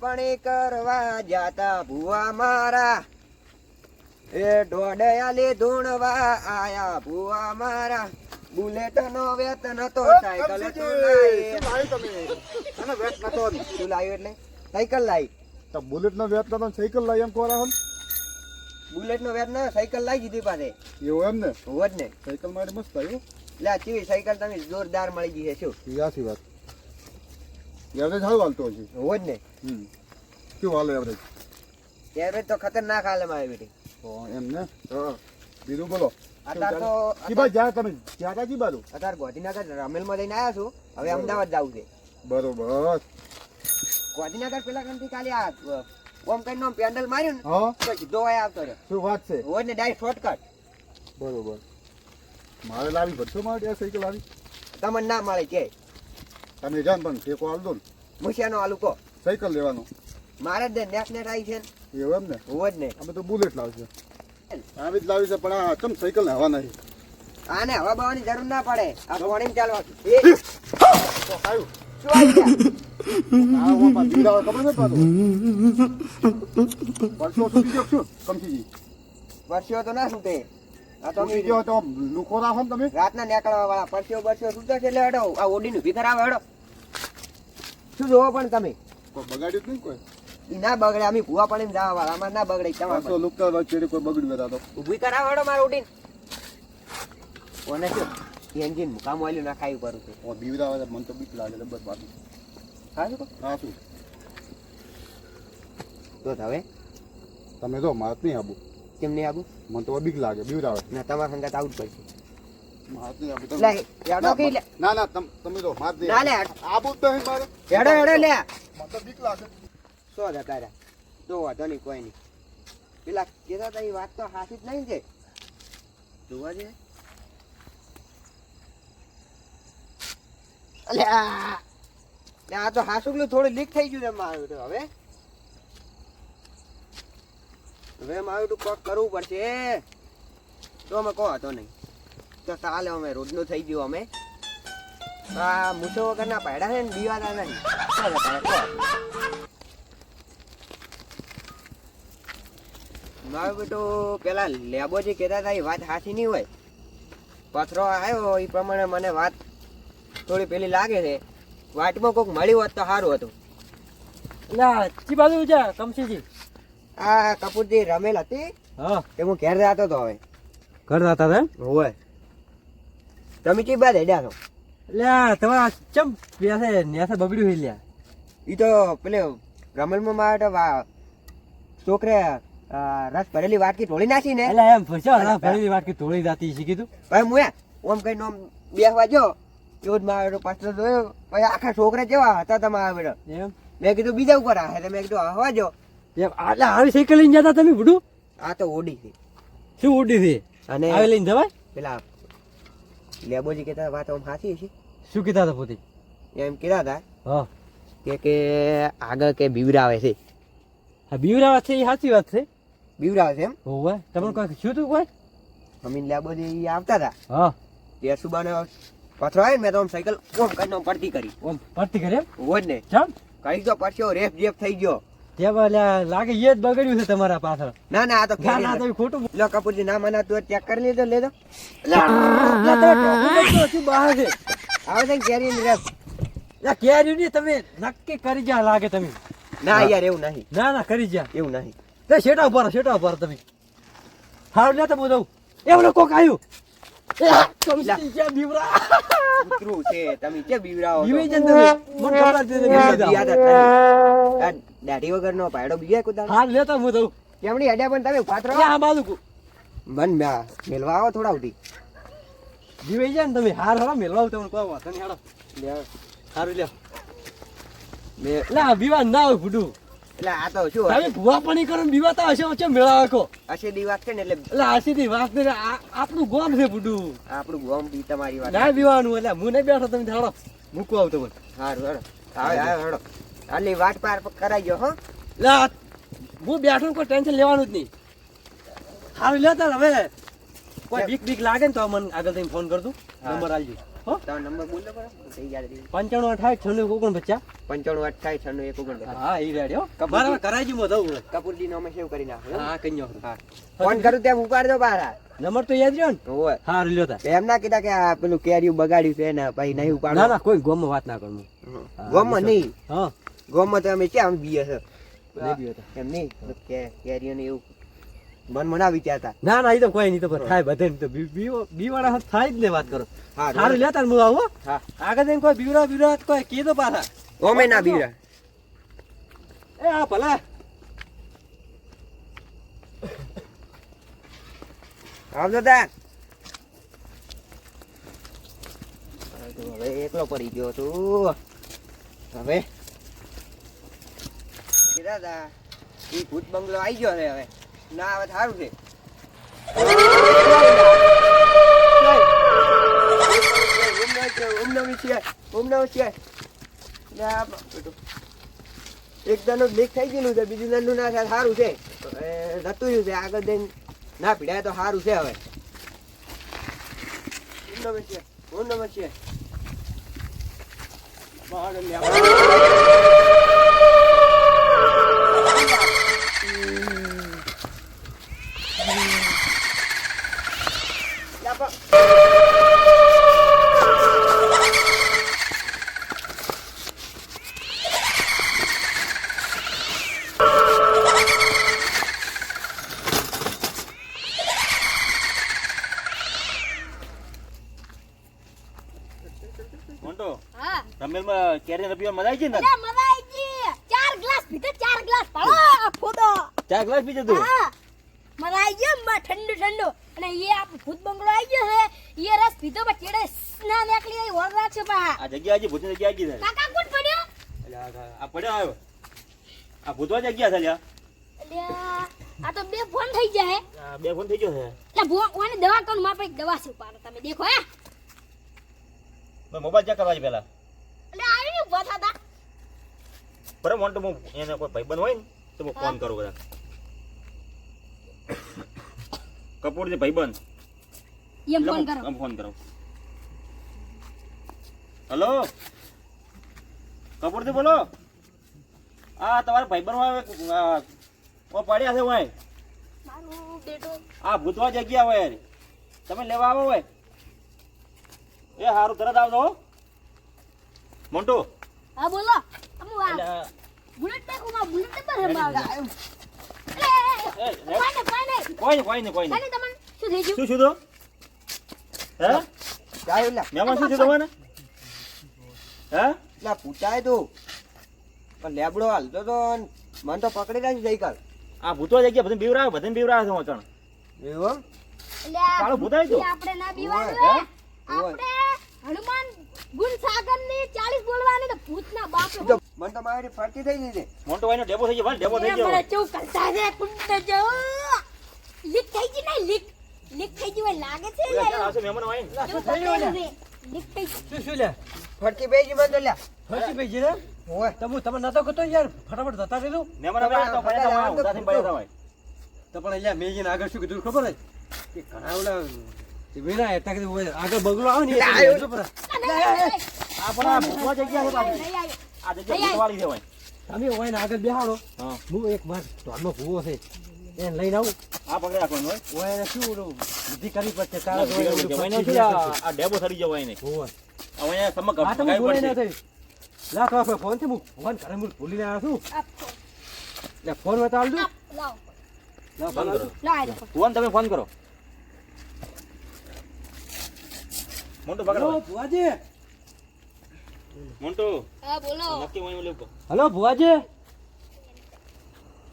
રોપણી કરવા જાતા ભુવા મારા. એ ઢોડયાલી ધૂણવા આયા ભુવા મારા. બુલેટ નો વેતન હતો સાયકલ તું વેત નતો તું લાવ્યો એટલે? સાયકલ લાવી તો બુલેટ નો વેત નતો સાયકલ લાવી એમ કોરા હમ? બુલેટ નો વેત ના સાયકલ લાવી દીધી પાસે એવું એમ ને? હોવ જ ને. સાયકલ મારી મસ્ત આવ્યું લે આ ચીવી સાયકલ તમે જોરદાર મળી ગઈ છે શું યાસી વાત. એવરેજ સારું હાલતો હશે. હોવ જ ને. હમ. કેવું હાલે એવરેજ એવરેજ તો ખતરનાક હાલે મારી બેટી. એમ ને? હા. બીજું બોલો. ગોધીનગર રમેલમાં જઈને આવ્યા છું. હવે અમદાવાદ જવું છે. બરોબર. ગોધીનગર પેલા કંથી ખાલી આ ઓમ કરીને આમ પેન્ડલ માર્યું ને તો સીધો વાય આવતો રહ્યો. શું વાત છે? હોય ને ડાયરેક્ટ શોર્ટકટ બરોબર. મારે લાવી પડશે મારે ત્યાં સાયકલ આવી? તમને ના મળે કે. તમે જાન પણ ટેકો આલ દો ને. મુશિયાનો આલુ કો સાયકલ લેવાનું. મારે જ નેટ નેટ આવી છે ને. એવું એમ ને? હોય જ ને. અમે તો બુલેટ લાવશે. આવી જ લાવી છે પણ આ ચમ સાયકલ ને હવા નહીં આને હવા બવાની જરૂર ના પડે. આ પાણી ચાલવા એ તો આવ્યું શું આવી ગયા? આ ઓમાં બીવડાવે ખબર નથી પાછું? વર્ષો સુધી કમસીજી તો ના છૂટે આ તો ગયો તો લુખો રાખો ને તમે. રાતના નીકળવા વાળા પરસ્યો પરસ્યો છૂટે છે એટલે હડો આ ઓડીનું ઊભી કરાવે હડો. શું જોવો પણ તમે? બગાડ્યું નહીં કોઈ? ના બગડે અમે ભૂવા પડીને જવા વાળા અમારે ના બગડે તમારે તો લુકતા ચેડે કોઈ બગડ્યું હતા તો. ઊભી કરાવે હડો મારે ઉડીને કોને શું? એન્જિન મુકામ વાલ્યું ના ખાઈ કરું છું. ઓ મને તો બીક લાગે બસ બાકી. ખાશું તો? હા તો હવે. તમે મારે જ નહીં આબુ. કેમ નહીં આવું? મને તો બીક લાગે બીવડાવે. ના તમારા સંગાત આવું જ પડશે. ના ના તમે જો મારે જ ના નહીં લે આબુ જ મારે. હેડો હેડો લે. મને તો બીક લાગે. સો જતા તો વાંધો નહીં કોઈ નહીં. પેલા કેતા એ વાત તો હાસી જ નહીં છે. જોવા અલે આ તો હાસુકલું થોડું લીક થઈ ગયું છે મારું તો હવે. હવે મારું તો કોક કરવું પડશે તો અમે કહો હતો નહીં. તો ચાલે અમે રોજનું થઈ ગયું અમે. આ મૂછો વગરના પાડ્યા છે ને, દીવાના નહીં. મારું બેટું પેલા લેબોજી કહેતા હતા, એ વાત સાચી નહીં હોય. પથરો આવ્યો એ પ્રમાણે મને વાત થોડી પેલી લાગે છે. વાટમાં કોઈક મળ્યું હોત તો સારું હતું. ના ચી બાજુ છે કમસીજી આ કપૂરજી રમેલ હતી હા. તે હું ઘેર જતો હતો હવે. ઘર હતા હોય. તમે ચી બાદ હેડ્યા છો? એટલે તમારા ચમ બેસે ન્યાસે બગડ્યું છે લ્યા. એ તો પેલે રમેલમાં મારે તો છોકરે રસ ભરેલી વાટકી ઢોળી નાખી ને. એટલે એમ ફરશો રસ ભરેલી વાટકી ઢોળી જાતી શીખી તું ભાઈ મુએ ઓમ કઈ નોમ બેસવા જો. એવો જ મારો પાછળ જોયો. પછી આખા છોકરા જેવા હતા તમારા બેટો. એમ? મેં કીધું બીજા ઉપર આ મેં કીધું હવા જો. એટલે આવી સાયકલ લઈને જતા તમે બુડું આ તો ઓડી છે. શું ઓડી છે? અને આવી લઈને જવાય? પેલા લેબોજી કહેતા વાત આમ સાચી છે. શું કીધા હતા પોતે? એમ કીધા હતા હા. કે કે આગળ કે બીવરાવે છે. હા બીવરા વાત છે એ સાચી વાત છે. બીવરાવે છે એમ? હોવે તમને કોઈ શું તું કોઈ? અમીન લેબોજી આવતા હતા. હા. તે સુબાને પથરો આવે ને મેં તો આમ સાયકલ ઓમ કરીને પડતી કરી. ઓમ પડતી કરી એમ? હોય ને. ચમ કઈ તો પડ્યો રેફ જેફ થઈ ગયો. લાગે એ જ બગડ્યું છે તમારા પાછળ. ના ના આ તો ના ના તમે ખોટું લો કપૂરજી ના મના તું ચેક કરી લીધો લેજો. લ્યા, તમે ટોપિક જ તો શું બહાર છે? આવે છે કેરી ની રેફ લ્યા, કેર્યું નહીં તમે નક્કી કરી જા લાગે તમે. ના યાર એવું નહીં. ના ના કરી જા એવું નહીં. તે શેટા ઉપર શેટા ઉપર તમે. તો હું એવડો કોક આવ્યું ને દાઢી બીજા કુદાડો. હારું લેતો હું દઉં કેમની અડ્યા પણ તમે પાત્રો એ આ બાજુ મન મેલવા આવો થોડા બીવાઈ જાય ને તમે હાર હારો મેલવા તમને લે મે લે બીવા ના હોય એટલે આ તો શું તમે ભૂવા પાણી કરો ને બીવાતા હશે વચ્ચે મેળા રાખો. અશેદી વાત છે ને એટલે એટલે હશે થી વાત ને આપણું ગોમ છે બુડું આપણું ગોમ બી તમારી વાત. ના દીવાનું એટલે હું નહીં બેઠો તમે હાડો મૂકવા આવતો મને સારું હેડો. આવે આવે હેડો. આટલી વાટ પાર કરાઈ ગયો હો. લે હું બેઠો કોઈ ટેન્શન લેવાનું જ નહીં. સારું લેતા હવે. કોઈ બીક બીક લાગે ને તો મને આગળ તમે ફોન કરજો. નંબર આલજો. પંચાણું અઠાવીસ છન્નું ઓગણ પચાસ પંચાણું અઠાવીસ છન્નું એક ઓગણ હા એ રેડી હો. બરાબર કરાઈ જી કપૂરજી નો સેવ કરી નાખો. હા કઈ હા. ફોન કરું ત્યાં ઉપાડજો પાછા નંબર તો યાદ રહ્યો ને? ઓય હા લ્યો તા એમ ના કીધા કે આ પેલું કેરીયું બગાડ્યું છે ને ભાઈ નહીં ઉપાડો. ના કોઈ ગોમાં વાત ના કરું ગોમ નહીં. હા. ગોમાં તો અમે ક્યાં બીએ છે? એમ નહીં. કે કેરીઓ ને એવું મન મના વિચારતા ના ના એ તો કોઈ નહીં તો થાય બધે તો. બીવાળા થાય જ ને વાત કરો. સારું લેતા ને હું આવું આગળ જઈને કોઈ બીવરા બીવરા કોઈ કીધો પાછા. ઓમે ના બીવરા એ આ ભલા. આવજો તા હવે એકલો પડી ગયો તું હવે. તા ઈ ભૂત બંગલો આવી ગયો છે હવે. ના હવે સારું છે. એક દાનો લીક થઈ ગયેલું છે બીજું દાનું ના થાય સારું છે. નતું રહ્યું છે આગળ જઈને ના પીડાય તો સારું છે હવે. ઓમ નમઃ શિવાય, ઓમ નમઃ પીવા મજા આવી છે ને? મજા આવી છે ચાર ગ્લાસ પીધા ચાર ગ્લાસ. પાડો ફોટો. ચાર ગ્લાસ પીજે તું? મજા આવી ગયો માં ઠંડુ ઠંડુ. અને એ આ ભૂત બંગલો આવી ગયો હે. એ રસ પીધો પણ ચેડે સ્ના નીકળી આવી વરરા છે પા આ જગ્યા હજી ભૂતની જગ્યા આવી ગઈ કાકા કોણ પડ્યો? આ- પડ્યો આવ્યો. આ ભૂતવા જગ્યા છે લ્યા આ તો બે ફોન થઈ જાય બે ફોન થઈ ગયો છે. એટલે ભો ઓને દવા કોણ માપે દવા છે પાર તમે. દેખો હે. મોબાઈલ ચેક કરવા છે પહેલા. એટલે આવી ને ઊભા થતા બરાબર મોન્ટો હું એને કોઈ ભાઈબંધ હોય ને તો હું ફોન કરું બધા. કપૂર જે ભાઈબંધ. એમ ફોન કરો. એમ ફોન કરું. હલો? કપૂરથી બોલો. આ તમારા ભાઈબંધમાં પડ્યા છે હોય આ ભૂતવા જગ્યા હોય. તમે લેવા આવો હોય. એ સારું તરત આવજો હો. મોન્ટુ. હા બોલો. અમુ આ બુલેટ દેખો માં બુલેટ નંબર હે બાવ કોઈ નહીં કોઈ નહીં કોઈ નહીં. કોઈને તમને શું થઈ ગયું? શું શું તો? હે? જાય લે. મહેમાન શું છે તમારે? હે? લા પૂછાય તો. પણ લેબડો હાલતો તો ન. મને તો પકડી રાખી ગઈકાલ આ ભૂતો જગ્યા બધું બીવરાવે બધું બીવરાવે છે વચન. એવું? કાળો ભૂતાય તો. આપણે ના બીવાનું આપણે હનુમાન ગુણ સાગરની 40 બોલવાની તો ભૂતના બાપ મને તો મારી ફરતી થઈ ગઈ છે. ડેબો થઈ ગયો ભાઈ ડેબો થઈ ગયો. મને ચેવું કરતા છે કુંડ જો. લીક થઈ ગઈ ને લીક. લીક થઈ ગઈ હોય લાગે છે ઓલા ને ક્યાં મહેમાન હોય શું ને? લીક થઈ શું શું લે? ફરતી મને ઓય. તમે નતો કહેતો યાર ફટાફટ જતા રહેજો. મહેમાન આવે તો પડ્યા હતા ઉધા થઈને પડ્યા હતા તો પણ અહીંયા મેં આગળ શું કીધું ખબર છે કે ઘણા ઓલા વિના હતા કે આગળ બગલો આવે ને લે, એટલે આવ્યો. ખબર છે. આ નહીં આવ્યો, આ પણ આ ભૂતવા જગ્યા છે પાછી આ જગ્યા ભૂતવાળી છે હોય તમે હોય ને આગળ બેહાડો હું એક વાર ધોનમાં ભૂવો છે એને લઈને આવું આ પકડે રાખવાનું હોય ઓય એને શું ઓલું કરવી પડશે તારા આ ડેબો સડી ગયો હોય ને કરશે. ઓય. હવે અહીંયા સમક ના થઈ લાખ ફોનથી હું ફોન કરે હું ભૂલીને આવ્યો છું એટલે ફોન ફોન. ફોન તમે ફોન કરો મોન્ટુ પકડો. હલો ભુવાજી. મોન્ટુ હા બોલો. નક્કી હોય ઓલું હલો ભુવાજી.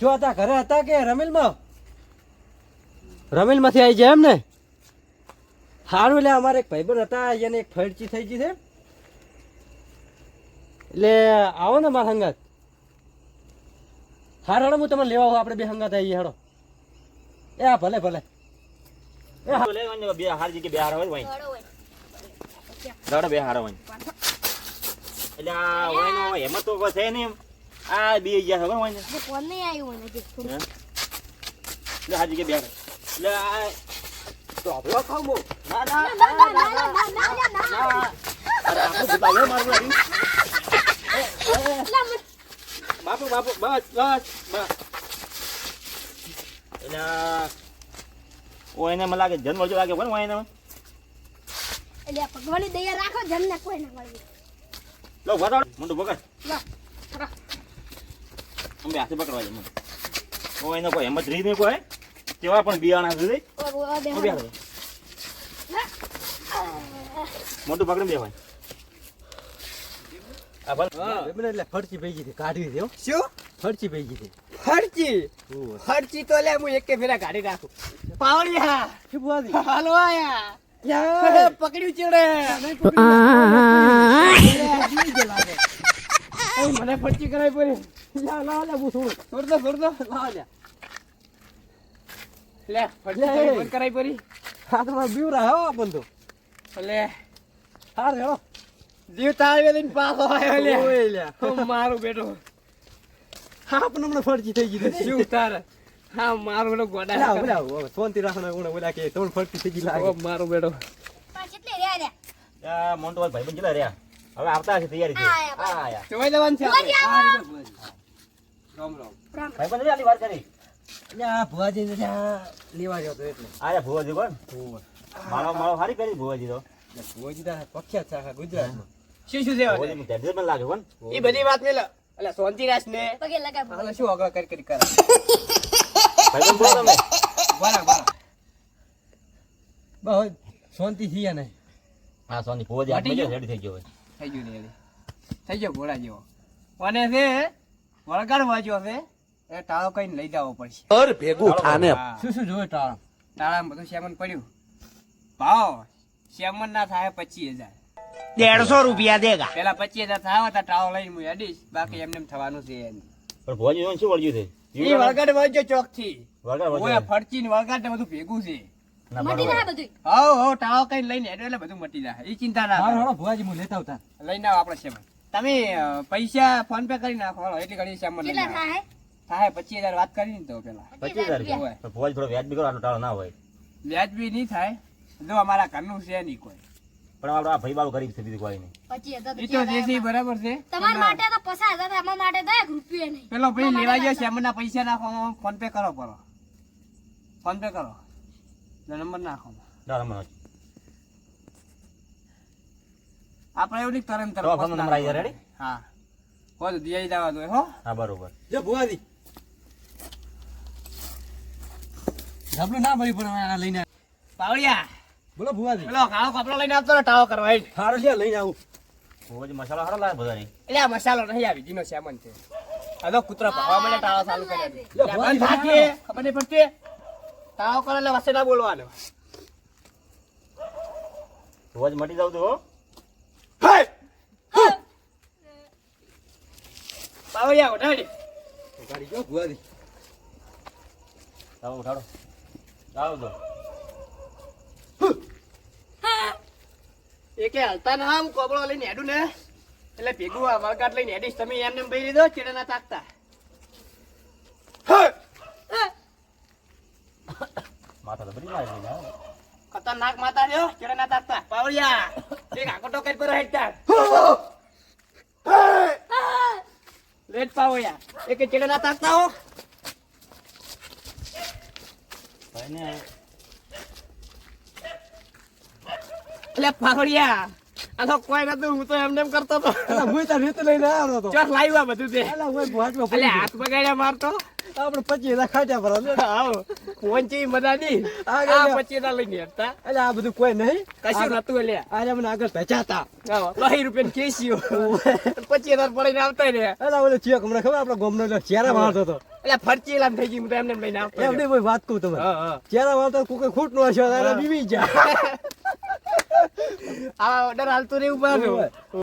જો હતા ઘરે હતા કે રમેલમાં? રમેલમાંથી આવી જાય એમ ને? સારું એટલે અમારે એક ભાઈબંધ હતા એને એક ફરચી થઈ ગઈ છે. એટલે આવો ને મારા સંગત. હાર હાડો હું તમને લેવા આવું આપણે બે સંગત આવીએ હાડો એ હા ભલે ભલે. બે હાર જગ્યા બે હાર હોય. દાડો બે હારો હોય એટલે આ નો હોય એમાં તો કોઈ છે નહીં એમ. આ બે ગયા ખબર હોય ને જે ફોન નહીં આવ્યો મને જે? એટલે હાર જગ્યા બે એટલે આ તો આપણો ખાવ ના ના ના, ના ના, ના, ના, ના, ના, ના, ના. ના અરે મારું લાગ્યું. બાપુ બાપુ બસ બસ બસ એટલે ઓ એને મને લાગે જન્મ જો લાગે કોણ એને એટલે ભગવાનની દયા રાખો જમને કોઈ ના મળે. લો વગાડ મોટું પકડ લો. અમે હાથે પકડવા એને કોઈ હિંમત રહી નહીં કોઈ. તેવા પણ બિયાણા. મોટું પકડી ફરચી હતી કાઢવી શું? ફરચી હતી તો લે હું એકે ફેરા કાઢી રાખું પાવડિયા. હાલો આયા. પકડ્યું ચેડે. મને ફરચી કરાવી પડી. લા લા લા હું થોડું છોડ દો છોડ દો. લા લે લે. કરાવી પડી. બીવરા હો લે. હાર હેલો જીવ તાળવે પાછો આવ્યો લે. ઓય. ઓ, મારું બેટો. હા પણ હમણાં ફરચી થઈ ગઈ જીવ તારે. હા મારો બેટો ગોડા ઓલા, ઓલા, શાંતિ રાખો ઓલા ઓલા કે ત્રણ ફરતી થઈ ગઈ લાગે. મારું બેટો પાંચ એટલે રહ્યા રહ્યા. આ મોટો ભાઈ રહ્યા? હવે આવતા તૈયારી છે. આયા, જોઈ લેવાનું છે. રામ રામ. ભાઈ આલી કરી? આ ભુવાજી ને લેવા ગયો તો એટલે. આયા ભુવાજી કોણ? માળો માળો હારી કરી ભુવાજી તો. ભુવાજી તો પ્રખ્યાત છે આખા ગુજરાતમાં શું શું ભુવાજી મને ધ્યાન લાગે કોણ? એ બધી વાત મેં એટલે શાંતિ રાખ ને. પગે લગાવ શું આગળ કરી કરી કરે? શું શું જોવે ટાળા? બધું સેમન પડ્યું? ભાવ સેમન ના થાય પચીસ હજાર. દેડસો રૂપિયા દેગા. પેલા પચીસ હજાર થાય ટાળો લઈને હું હેડીશ. બાકી એમને થવાનું છે પણ ભોજ શું વળગ્યું છે? ઈ વળગાડવા જો ચોકથી ઓય ફરચી ને વળગાડ ને બધું ભેગું છે. મટી. જાય બધું હવ હવ ટાળો કઈ લઈને હેડો એટલે બધું મટી જાય. એ ચિંતા ના હાલો હાલો ભુવાજી હું લેતા આવતા. લઈને આવો આપણે સેમન તમે પૈસા ફોન પે કરી નાખો. હાલો, એટલી ઘણી સેમન લઈને કેટલા આવો. થાય? થાય પચીસ હજાર વાત કરી ને તો પેલા. પચીસ હજાર ભુવાજી થોડો વ્યાજ બી કરો આટલો ટાળો ના હોય. વ્યાજબી નહીં થાય. જો અમારા ઘરનું છે નહીં કોઈ. પણ આપણો આ ભાઈ બાળો ગરીબ છે બીજું કોઈ નહીં. એ તો જે છે બરાબર છે. તમારા માટે તો પચાસ હતા અમારા માટે તો એક રૂપિયો નહીં. પેલો ભાઈ લેવા ગયો સેમન ના પૈસા નાખો ફોન પે કરો કરો ફોન પે કરો. નંબર નાખો. ના રમવાનો આપણે એવું નહીં તરત તરત તો ફોન નંબર આવી રેડી હા. હો તો દિયાઈ જવા દો હો. હા બરોબર. જો ભુવાજી. ઢબલું ના ભરી પણ લઈને. પાવડિયા બોલો ભુવાજી. બોલો કાળો કપડો લઈને આવતો ને ટાળો કરવા હેડ. હારો છે લઈને આવું. ભુવાજી મસાલો હારો લાગે બધાની? એટલે આ મસાલો નહીં આવી જીનો સામાન છે. આ તો કૂતરા ભાવા માટે ટાળો ચાલુ કર્યા છે. બંધ રાખીએ, ખબર નહીં પડતી. ટાળો કરો એટલે વસે ના બોલવાનો. ભુવાજી મટી જાવ તો હો. પાવડિયા ઉઠાડી. ઉઠાડી ગયો ભુવાજી. ઉઠાડો. ચાલો તો. એકે હાલતા ના આમ કોબળો લઈને હેડું ને. એટલે ભેગું આ વળગાટ લઈને હેડીશ. તમે એમને એમ ભાઈ લીધો ચેડે ના તાકતા માથા તો બધી દીધી, હા. ખતરનાક માતા રહ્યો ચેડે ના તાકતા. પાવળિયા એક આકોટો કઈ પર હેડતા લેટ પાવળિયા. એક ચેડે ના તાકતા હો. ભાઈને એટલે પાવડિયા આ તો કોઈ નતું હું તો એમને એમ કરતો હતો. હું તાર રેત લઈને આવ્યો તો ચાલ લાવ્યું બધું તે. એટલે હાથ બગાડ્યા મારતો. આપણે પચીસ હજાર ખાટ્યા પર. આવો પહોંચી મજા નહીં આ. પચીસ ના લઈને હતા અલા આ બધું કોઈ નહીં. કશું નતું એટલે આજે મને આગળ ભેચાતા દહી રૂપિયા કેસીઓ. પચીસ હજાર પડીને આવતા ને અલા ઓલે ચેક હમણાં ખબર આપણે ગોમનો ચેરા મારતો હતો. એટલે ફરચી લામ થઈ ગઈ હું એમને એમ લઈને આવતો વાત કહું તમે. ચેરા મારતો કોઈ ખૂટ નો હશે બીવી જાય આ ઓર્ડર હાલતું રહેવું પાછું